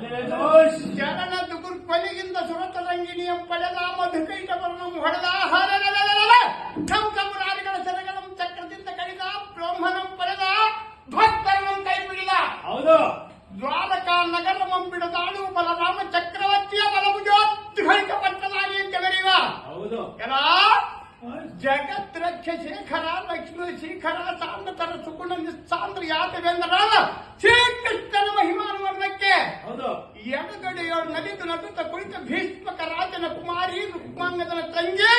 ಜನನ ದುಗುರ್ಪಲಿಗಿಂದ ಸುರತ ರಂಗಿಣಿಯಂ ಪಡೆದ ಮಧುಕೈಟವರನ್ನು ಹೊಡೆದ ಕಂ ಕಮುರಾರಿಗಳ ಸೆರೆಗಳಂ ಚಕ್ರದಿಂದ ಕಡಿದ ಬ್ರಹ್ಮನಂ ಪಡೆದ ಭಕ್ತರನ್ನು ಕೈ ಬಿಡಿದ ಹೌದು. ದ್ವಾರಕಾ ನಗರಮಂ ಬಿಡದಾಳು ಬಲರಾಮ ಚಕ್ರವರ್ತಿಯ ಬಲಭುಜೋದ್ಘೈಕ ಪಟ್ಟದಾಗಿ ಅಂತ ಕರೆಯುವ ಹೌದು ಎಲ್ಲಾ? ಜಗತ್ ರಕ್ಷ ಶೇಖರ, ಲಕ್ಷ್ಮಿ ಶೇಖರ ಸಾಂದ್ರ ತರ ಸುಗುಣ ನಿಸ್ಸಾಂದ್ರ ಯಾತವೆಂದರಾದ ನಡುತ್ತ ಕುಳಿತ ಭೀಷ್ಮಕ ರಾಜನ ಕುಮಾರಿ ರುಕ್ಮಾಂಗದನ ತಂಗಿ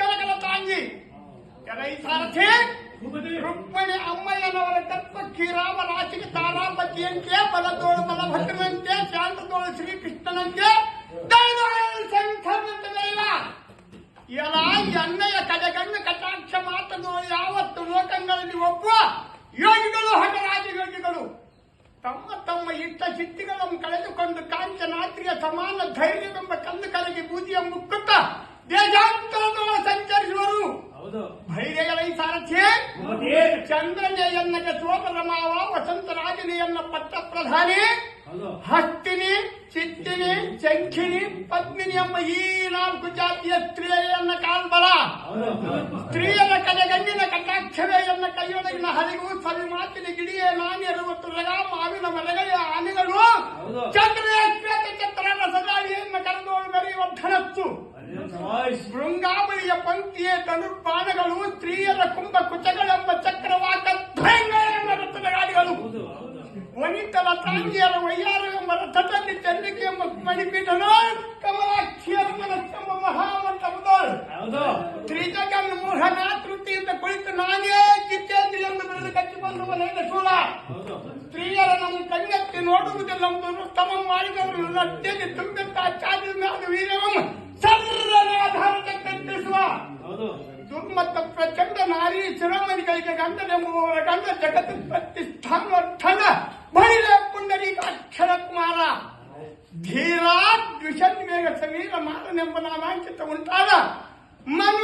ಕಲಗಲ ತಾಂಗಿ ಕರೈ ಸಾರಥಿ, ರುಕ್ಮಣಿ ಅಮ್ಮಯ್ಯನವರ ತತ್ವ ಕ್ಷೀರಾಮ ರಾಶಿಗೆ ತಾರಾಪತಿಯಂತೆ ಬಲದೋಳು ಬಲಭದ್ರನಂತೆ ಶಾಂತದೋಳು ಶ್ರೀಕೃಷ್ಣನಂತೆ. ಶಂಕರನಂತೆ ದೈವ ಎಲ್ಲ ಎಣ್ಣೆಯ ಕಡೆಗಣ್ಣು ಕಟಾಕ್ಷ ಮಾತನೋ ಯಾವತ್ತು ಲೋಕಗಳಲ್ಲಿ ಒಬ್ಬ ಯೋಗಿಗಳು, ಹಠರಾಜ ಯೋಗಿಗಳು. ತಮ್ಮ ಚಿತ್ತಿಗಳನ್ನು ಕಳೆದುಕೊಂಡು ಕಾಂಚನಾತ್ರಿಯ ಸಮಾನ ಧೈರ್ಯವೆಂಬ ಕಂದು ಕಲಗಿ ಬೂದಿಯ ಮುಕ್ಕುತ್ತ ದೇಶಾಂತರದೊಳ ಸಂಚರಿಸುವರು. ಭೈರ್ಯಗಳ ಈ ಸಾರಥಿ ಭೂಪತಿ ಸೋಮರಮಾವ ವಸಂತ ರಾಜನೆಯನ್ನ ಪಟ್ಟ ಪ್ರಧಾನಿ ಹಸ್ತಿನಿ ಚಿತ್ತಿನಿ ಚಂಖಿನಿ ಪದ್ಮಿನಿ ಎಂಬ ಈ ನಾಲ್ಕು ಜಾತಿಯ ಸ್ತ್ರೀಯನ್ನ ಕಾಲ್ಬಲ. ಸ್ತ್ರೀಯರ ಕಡೆಗಣ್ಣಿನ ಕಟಾಕ್ಷವೇ ಎನ್ನ ಕೈಯೊಳಗಿನ ಹರಿವು ಸವಿ ಮಾತಿನ ಗಿಡಿಯೇ ನಾನಿಯರು ಮತ್ತು ರಗ ಚಂದ್ರನ ಸದಾಳಿಯನ್ನು ಕರೆದೋಳು ಅದೇ ಸಮಾವೇಶ ಶೃಂಗಾವಳಿಯ ಪಂಕ್ತಿಯ ಧನುರ್ಬಾಣಗಳು ಸ್ತ್ರೀಯರ ಕುಂಭ ಕುಚಗಳೆಂಬ ರಥದ ಗಾಡಿಗಳು. ವನಿತಲ ತಾಂಗಿಯರ ವಯ್ಯಾರವೆಂಬ ರಥದಲ್ಲಿ ಚಂದ್ರಿಕೆ ಎಂಬ ಮಣಿಪೀಠನು ಕಮಲಾಕ್ಷಿಯರ ಮನಸ್ಸೆಂಬ ಮಹಾಮಂಟಪದೋಳು ತ್ರಿಜಗನ್ ಮೋಹನ ತೃಪ್ತಿಯಿಂದ ಕುಳಿತು ನಾನೇ ಜಿತ್ತೇಂದ್ರಿ ಎಂದು ಬಿರುದು ಕಟ್ಟಿ ಬಂದು ಮನೆಯಿಂದ ಶೂಲ ಸ್ತ್ರೀಯರ ನಮ್ಮ ಕಣ್ಣೆತ್ತಿ ನೋಡುವುದಿಲ್ಲ ತಮ್ಮ ಮಾಡಿದವರು ನಟ್ಟೆಗೆ ತುಂಬಿದ್ದ ಚಾದಿ ಮ್ಯಾಲ ವೀರ್ಯವಂ ಸರ್ರನೆ ಆಧಾರದ ಕಟ್ಟಿಸುವ. ದುರ್ಮತ್ತ ಪ್ರಚಂಡ ನಾರಿ ಶಿರೋಮಣಿಗಳಿಗೆ ಗಂಡನೆಂಬುವವರ ಗಂಧ ಜಗತ್ತು ಪ್ರತಿಷ್ಠಾನವರ್ಥನ ಮಹಿಳೆ ಪುಂಡರೀಕ ಅಕ್ಷರ ಕುಮಾರ ಧೀರಾ ದ್ವಿಷನ್ ವೇಗ ಸಮೀರ ಮಾರನೆಂಬ ನಾಮಾಂಕಿತ ಉಂಟಾದ. ಮನ್ಮಥ